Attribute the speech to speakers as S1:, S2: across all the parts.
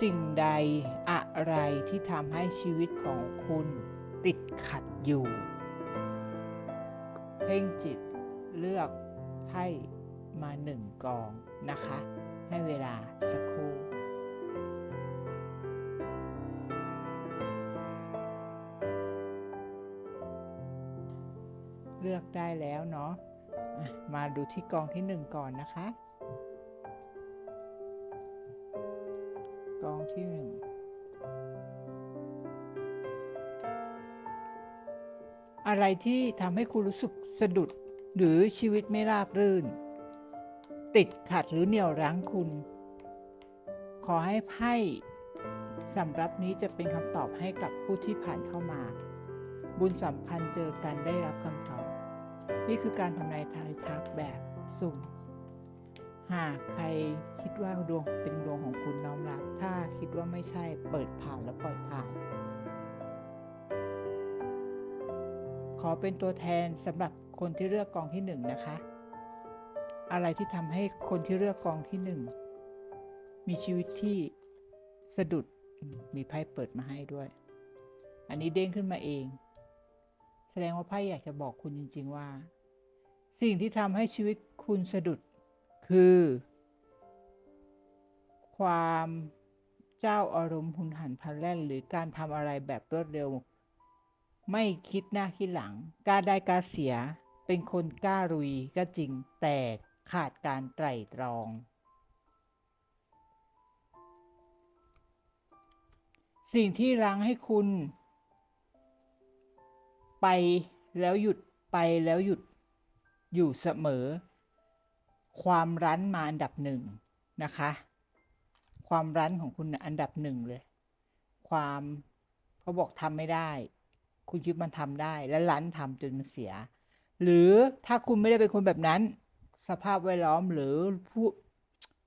S1: สิ่งใดอะไรที่ทำให้ชีวิตของคุณติดขัดอยู่ เพ่งจิตเลือกให้มาหนึ่งกองนะคะ ให้เวลาสักครู่เลือกได้แล้วเนาะอะมาดูที่กองที่หนึ่งก่อนนะคะ ที่หนึ่งอะไรที่ทำให้คุณรู้สึกสะดุดหรือชีวิตไม่ราบรื่น ติดขัดหรือเหนี่ยวรั้งคุณ ขอให้ไพ่สำรับนี้จะเป็นคำตอบให้กับผู้ที่ผ่านเข้ามา บุญสัมพันธ์เจอกันได้รับคำตอบ นี่คือการทำนายทายทักแบบสุ่ม หากใครคิดว่าดวงเป็นดวงของคุณน้อมรับ ถ้าคิดว่าไม่ใช่เปิดผ่านและปล่อยผ่าน ขอเป็นตัวแทนสำหรับคนที่เลือกกองที่หนึ่งนะคะ อะไรที่ทำให้คนที่เลือกกองที่หนึ่งมีชีวิตที่สะดุดมีไพ่เปิดมาให้ด้วย อันนี้เด้งขึ้นมาเอง แสดงว่าไพ่อยากจะบอกคุณจริง ๆว่า สิ่งที่ทำให้ชีวิตคุณสะดุด คือ ความเจ้าอารมณ์หุนหันพลันแล่น หรือการทำอะไรแบบรวดเร็ว ไม่คิดหน้าคิดหลังกล้าได้กล้าเสียเป็นคนกล้ารุยก็จริงแต่ขาดการไตร่ตรอง สิ่งที่รั้งให้คุณ ไปแล้วหยุดไปแล้วหยุดอยู่เสมอ ความรั้นมาอันดับหนึ่งนะคะ ความรั้นของคุณอันดับหนึ่งเลย ความเขาบอกทำไม่ได้ คุณคิดมันทำได้ และรั้นทำจนมันเสีย หรือถ้าคุณไม่ได้เป็นคนแบบนั้น สภาพแวดล้อมหรือผู้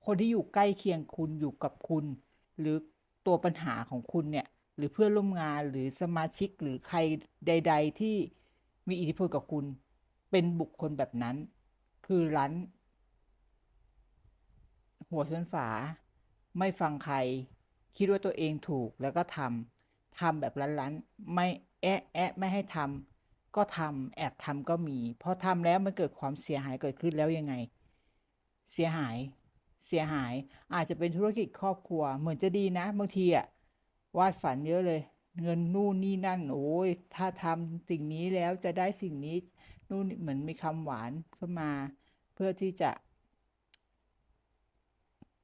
S1: คนที่อยู่ใกล้เคียงคุณอยู่กับคุณ หรือตัวปัญหาของคุณเนี่ยหรือเพื่อนร่วมงานหรือสมาชิกหรือใครใด ๆ ที่มีอิทธิพลกับคุณ เป็นบุคคลแบบนั้น คือรั้น หัวชนฝา ไม่ฟังใคร คิดว่าตัวเองถูกแล้วก็ทำทำแบบรั้นๆ ไม่แอะแอะไม่ให้ทำก็ทำแอบทำก็มีพอทำแล้วมันเกิดความเสียหายเกิดขึ้นแล้วยังไง เสียหายเสียหายอาจจะเป็นธุรกิจครอบครัว เหมือนจะดีนะ บางทีอะวาดฝันเยอะเลย เงินนู่นนี่นั่น โอ้ยถ้าทำสิ่งนี้แล้วจะได้สิ่งนี้นู่นเหมือนมีคำหวานเข้ามา เพื่อที่จะ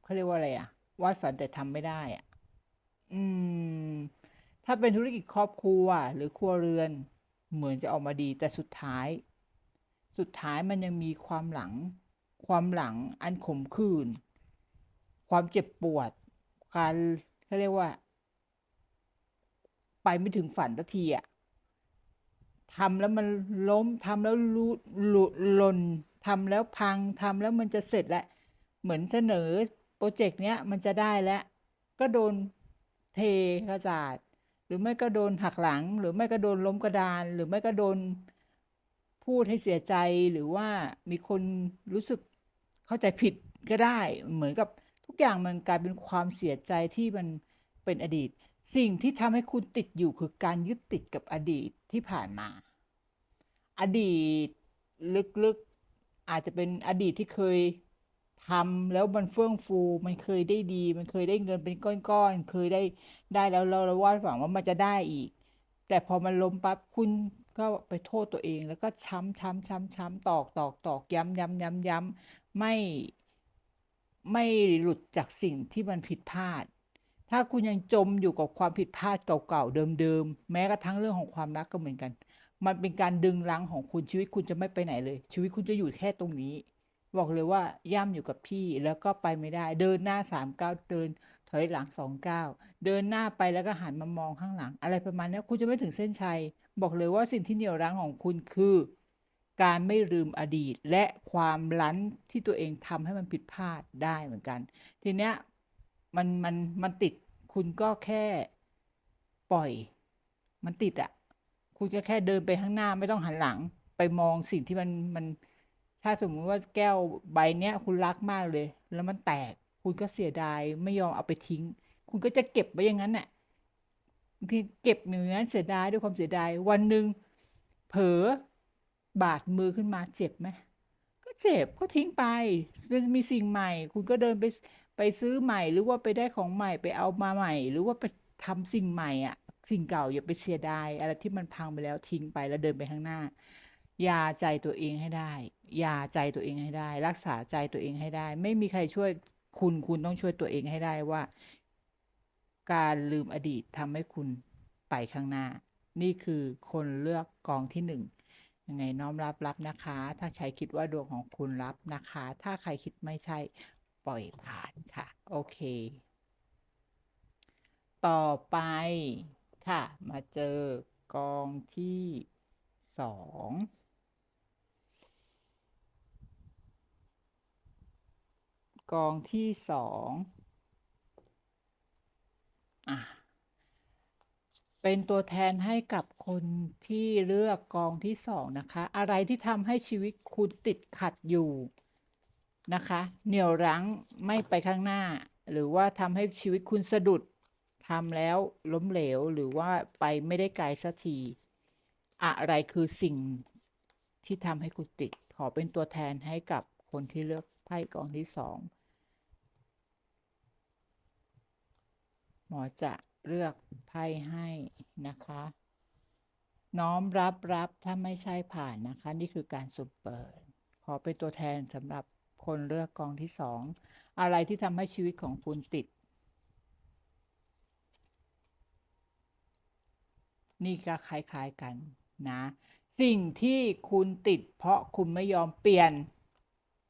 S1: เขาเรียกว่าอะไรอะวาดฝันแต่ทำไม่ได้อะอืม ถ้าเป็นธุรกิจครอบครัวหรือครัวเรือน เหมือนจะออกมาดีแต่สุดท้าย สุดท้ายมันยังมีความหลัง ความหลังอันขมขื่นความเจ็บปวด การเขาเรียกว่า ไปไม่ถึงฝันสักทีอะทำแล้วมันล้มทำแล้วรู้หลุหล่นทำแล้วพังทำแล้วมันจะเสร็จแล้วเหมือนเสนอ โปรเจกต์เนี้ยมันจะได้แล้ว ก็โดนเทกระจาดหรือไม่ก็โดนหักหลัง หรือไม่ก็โดนล้มกระดาน หรือไม่ก็โดนพูดให้เสียใจหรือว่ามีคนรู้สึกเข้าใจผิดก็ได้ เหมือนกับทุกอย่างมันกลายเป็นความเสียใจที่มันเป็นอดีต สิ่งที่ทำให้คุณติดอยู่คือการยึดติดกับอดีตที่ผ่านมา อดีตลึกๆอาจจะเป็นอดีตที่เคย ทำแล้วมันเฟื่องฟู มันเคยได้ดี มันเคยได้เงินเป็นก้อนๆ เคยได้ได้แล้วเราเราวาดหวังว่ามันจะได้อีก แต่พอมันล้มปั๊บคุณก็ไปโทษตัวเอง แล้วก็ช้ำช้ำช้ำช้ำตอกตอกตอกย้ำย้ำย้ำย้ำไม่ไม่หลุดจากสิ่งที่มันผิดพลาด ถ้าคุณยังจมอยู่กับความผิดพลาดเก่าๆเดิมๆ แม้กระทั่งเรื่องของความรักก็เหมือนกัน มันเป็นการดึงรั้งของคุณชีวิตคุณจะไม่ไปไหนเลย ชีวิตคุณจะอยู่แค่ตรงนี้ บอกเลยว่าย่ำอยู่กับที่แล้วก็ไปไม่ได้ เดินหน้าสามก้าวเดินถอยหลังสองก้าวเดินหน้าไปแล้วก็หันมามองข้างหลัง อะไรประมาณนี้คุณจะไม่ถึงเส้นชัย บอกเลยว่าสิ่งที่เหนี่ยวรั้งของคุณคือ การไม่ลืมอดีต และความลั้นที่ตัวเองทำให้มันผิดพลาดได้เหมือนกัน ทีเนี้ยมันมันมันติดคุณก็แค่ปล่อย มันติดอะ่ะ คุณก็แค่เดินไปข้างหน้าไม่ต้องหันหลังไปมองสิ่งที่มันมัน ถ้าสมมติว่าแก้วใบเนี้ยคุณรักมากเลย แล้วมันแตก คุณก็เสียดายไม่ยอมเอาไปทิ้ง คุณก็จะเก็บไว้อย่างนั้นน่ะทีเก็บอย่างนั้นเสียดายด้วยความเสียดายวันหนึ่งเผลอบาดมือขึ้นมาเจ็บไหมก็เจ็บก็ทิ้งไปมันมีสิ่งใหม่ คุณก็เดินไปไปซื้อใหม่ หรือว่าไปได้ของใหม่ไปเอามาใหม่ หรือว่าไปทำสิ่งใหม่อะ สิ่งเก่าอย่าไปเสียดายอะไรที่มันพังไปแล้วทิ้งไปแล้วเดินไปข้างหน้า ยาใจตัวเองให้ได้ ยาใจตัวเองให้ได้ รักษาใจตัวเองให้ได้ ไม่มีใครช่วยคุณคุณต้องช่วยตัวเองให้ได้ว่า การลืมอดีตทำให้คุณไปข้างหน้า นี่คือคนเลือกกองที่หนึ่งยังไงน้อมรับรับนะคะ ถ้าใครคิดว่าดวงของคุณรับนะคะ ถ้าใครคิดไม่ใช่ปล่อยผ่านค่ะ โอเค ต่อไปค่ะ มาเจอกองที่สอง กองที่สองอะเป็นตัวแทนให้กับคนที่เลือกกองที่สองนะคะ อะไรที่ทำให้ชีวิตคุณติดขัดอยู่นะคะ เหนี่ยวรั้งไม่ไปข้างหน้า หรือว่าทำให้ชีวิตคุณสะดุดทำแล้วล้มเหลวหรือว่าไปไม่ได้ไกลสักที อะไรคือสิ่งที่ทำให้คุณติด ขอเป็นตัวแทนให้กับคนที่เลือกไพ่กองที่สอง หมอจะเลือกไพ่ให้นะคะ น้อมรับรับถ้าไม่ใช่ผ่านนะคะ นี่คือการสุ่มเปิด ขอเป็นตัวแทนสำหรับคนเลือกกองที่สอง อะไรที่ทำให้ชีวิตของคุณติด นี่ก็คล้ายๆกันนะ สิ่งที่คุณติด เพราะคุณไม่ยอมเปลี่ยน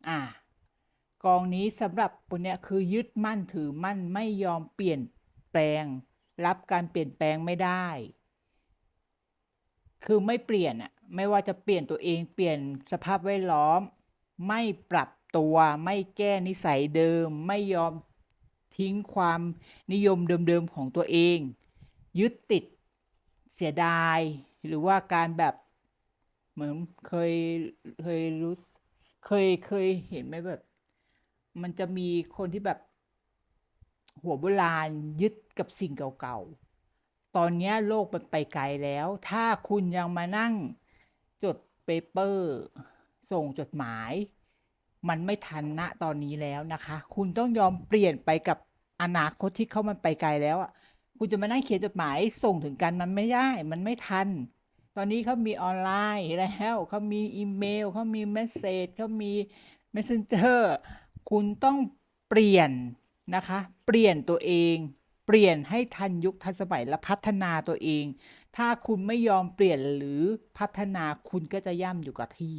S1: อะกองนี้สำหรับคนเนี้ยคือยึดมั่นถือมั่นไม่ยอมเปลี่ยน ง รับการเปลี่ยนแปลงไม่ได้ คือไม่เปลี่ยนอะไม่ว่าจะเปลี่ยนตัวเองเปลี่ยนสภาพแวดล้อม ไม่ปรับตัวไม่แก้นิสัยเดิม ไม่ยอมทิ้งความนิยมเดิมๆของตัวเอง ยึดติดเสียดาย หรือว่าการแบบเหมือนเคยเคยรู้เคยเคยเห็นไหมแบบ มันจะมีคนที่แบบ หัวโบราณยึดกับสิ่งเก่าๆ ตอนนี้โลกมันไปไกลแล้ว ถ้าคุณยังมานั่งจดเปเปอร์ ส่งจดหมาย มันไม่ทันณตอนนี้แล้วนะคะ คุณต้องยอมเปลี่ยนไปกับอนาคตที่เขามันไปไกลแล้วอะคุณจะมานั่งเขียนจดหมายส่งถึงกันมันไม่ได้ มันไม่ทัน ตอนนี้เขามีออนไลน์แล้วเขามีอีเมลเขามีเมสเซจเขามี messenger คุณต้องเปลี่ยน นะคะ เปลี่ยนตัวเอง เปลี่ยนให้ทันยุคทันสมัยและพัฒนาตัวเอง ถ้าคุณไม่ยอมเปลี่ยนหรือพัฒนาคุณก็จะย่ำอยู่กับที่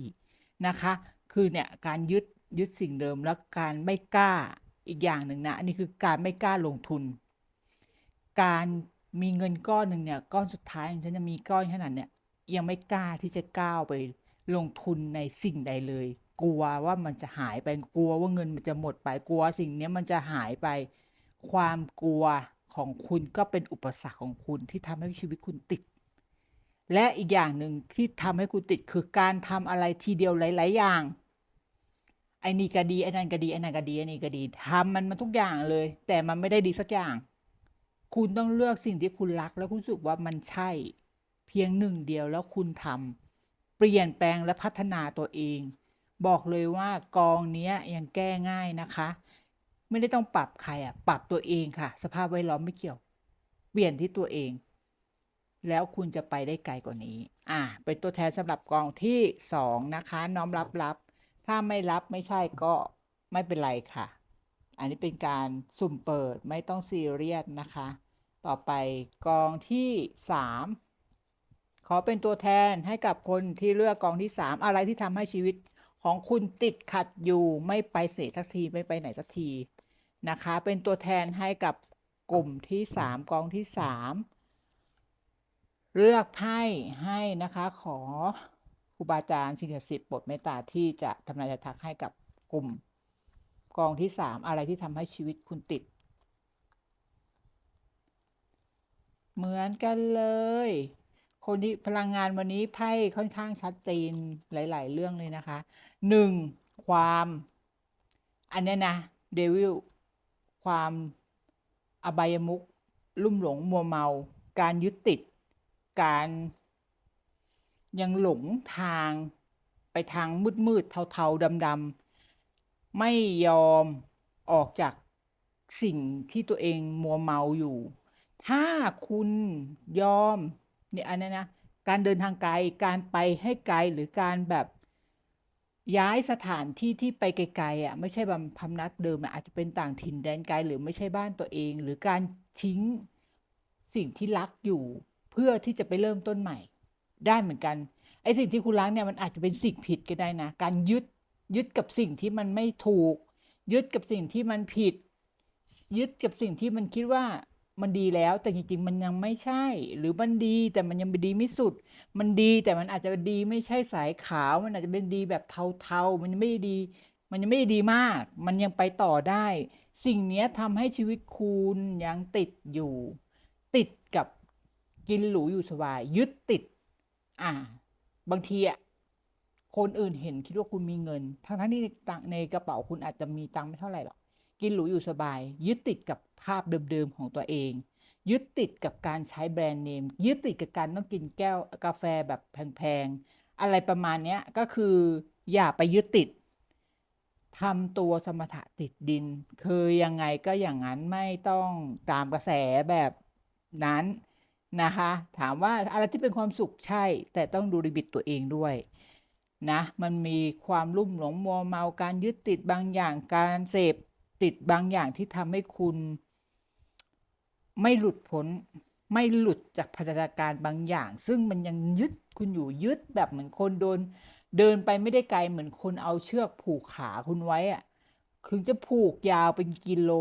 S1: นะคะ คือเนี่ยการยึดยึดสิ่งเดิมแล้วการไม่กล้าอีกอย่างหนึ่งนะอันนี้คือการไม่กล้าลงทุน การมีเงินก้อนหนึ่งเนี่ยก้อนสุดท้ายฉันจะมีก้อนขนาดเนี่ยยังไม่กล้าที่จะก้าวไปลงทุนในสิ่งใดเลย กลัวว่ามันจะหายไปกลัวว่าเงินมันจะหมดไปกลัว สิ่งนี้มันจะหายไป ความกลัวของคุณก็เป็นอุปสรรคของคุณที่ทำให้ชีวิตคุณติด และอีกอย่างหนึ่งที่ทำให้คุณติดคือการทำอะไรทีเดียวหลาย ๆ อย่างไอ้นี่ก็ดีไอ้นั่นก็ดีไอ้นั่นก็ดีไอ้นี่ก็ดีทำมันมาทุกอย่างเลย แต่มันไม่ได้ดีสักอย่าง คุณต้องเลือกสิ่งที่คุณรัก แล้วคุณรู้สึกว่ามันใช่ เพียงหนึ่งเดียวแล้วคุณทำเปลี่ยนแปลงและพัฒนาตัวเอง บอกเลยว่ากองนี้ยังแก้ง่ายนะคะ ไม่ได้ต้องปรับใครอะปรับตัวเองค่ะ สภาพแวดล้อมไม่เกี่ยว เปลี่ยนที่ตัวเอง แล้วคุณจะไปได้ไกลกว่านี้ อ่า เป็นตัวแทนสำหรับกองที่สองนะคะ น้อมรับรับ ถ้าไม่รับไม่ใช่ก็ไม่เป็นไรค่ะ อันนี้เป็นการสุ่มเปิดไม่ต้องซีเรียสนะคะ ต่อไปกองที่สามขอเป็นตัวแทนให้กับคนที่เลือกกองที่สามอะไรที่ทำให้ชีวิต ของคุณติดขัดอยู่ไม่ไปเสกสักทีไม่ไปไหนสักทีนะคะ เป็นตัวแทนให้กับกลุ่มที่สามกองที่สามเลือกไพ่ให้นะคะขอครูบาอาจารย์สิ่งศักดิ์สิทธิ์โปรดเมตตาที่จะทำนายทักให้กับกลุ่ม กองที่สามอะไรที่ทำให้ชีวิตคุณติด เหมือนกันเลย คนที่พลังงานวันนี้ไพ่ค่อนข้างชัดเจนหลาย ๆ เรื่องเลยนะคะหนึ่งความ อันเนี้ยนะเดวิลความอบายมุขลุ่มหลงมัวเมา การยึดติด การยังหลงทางไปทางมืดมืด ๆ เทา ๆดำ ๆ ไม่ยอมออกจากสิ่งที่ตัวเองมัวเมาอยู่ ถ้าคุณยอม เนี่ยอันนั้นนะการเดินทางไกลการไปให้ไกลหรือการแบบย้ายสถานที่ที่ไปไกลๆอะไม่ใช่บำพำนักเดิมอะอาจจะเป็นต่างถิ่นแดนไกลหรือไม่ใช่บ้านตัวเอง หรือการทิ้งสิ่งที่รักอยู่เพื่อที่จะไปเริ่มต้นใหม่ ได้เหมือนกันไอ้สิ่งที่คุณรักเนี่ยมันอาจจะเป็นสิ่งผิดก็ได้นะ การยึดยึดกับสิ่งที่มันไม่ถูก ยึดกับสิ่งที่มันผิด ยึดกับสิ่งที่มันคิดว่า มันดีแล้วแต่จริงๆ มันยังไม่ใช่ หรือมันดีแต่มันยังไม่ดีไม่สุด มันดีแต่มันอาจจะดีไม่ใช่สายขาว มันอาจจะเป็นดีแบบเทาๆ มันยังไม่ดี มันยังไม่ดีมาก มันยังไปต่อได้ สิ่งนี้ทำให้ชีวิตคุณยังติดอยู่ ติดกับกินหรูอยู่สบาย ยึดติด อ่า บางทีอะคนอื่นเห็นคิดว่าคุณมีเงิน ทั้งทั้งที่ในตังในกระเป๋าคุณอาจจะมีตังค์ไม่เท่าไหร่หรอกกินหรูอยู่สบาย ยึดติดกับ ภาพเดิมๆของตัวเอง ยึดติดกับการใช้แบรนด์เนมยึดติดกับการต้องกินแก้วกาแฟแบบแพงๆ อะไรประมาณนี้ก็คืออย่าไปยึดติดทำตัวสมถะติดดิน คือยังไงก็อย่างนั้นไม่ต้องตามกระแสแบบนั้นนะคะ ถามว่าอะไรที่เป็นความสุขใช่ แต่ต้องดูลิมิตตัวเองด้วยนะมันมีความลุ่มหลงมัวเมาการยึดติดบางอย่างการเสพติดบางอย่างที่ทำให้คุณ ไม่หลุดพ้นไม่หลุดจากพัฒนาการบางอย่าง ซึ่งมันยังยึดคุณอยู่ยึดแบบเหมือนคนโดน เดินไปไม่ได้ไกลเหมือนคนเอาเชือกผูกขาคุณไว้อะคือจะผูกยาวเป็นกิโล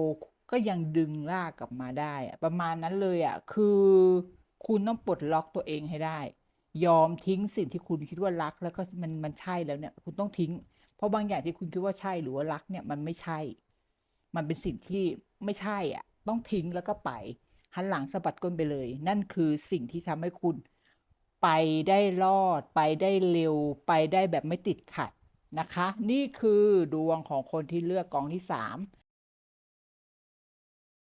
S1: ก็ยังดึงลากกลับมาได้อะประมาณนั้นเลยอะคือคุณต้องปลดล็อกตัวเองให้ได้ ยอมทิ้งสิ่งที่คุณคิดว่ารักแล้วก็มันมันใช่แล้วเนี่ย คุณต้องทิ้ง เพราะบางอย่างที่คุณคิดว่าใช่หรือว่ารักเนี่ยมันไม่ใช่ มันเป็นสิ่งที่ไม่ใช่อะ ต้องทิ้งแล้วก็ไป หันหลังสะบัดก้นไปเลย นั่นคือสิ่งที่ทำให้คุณ ไปได้รอด ไปได้เร็ว ไปได้แบบไม่ติดขัดนะคะ นี่คือดวงของคนที่เลือกกองที่สาม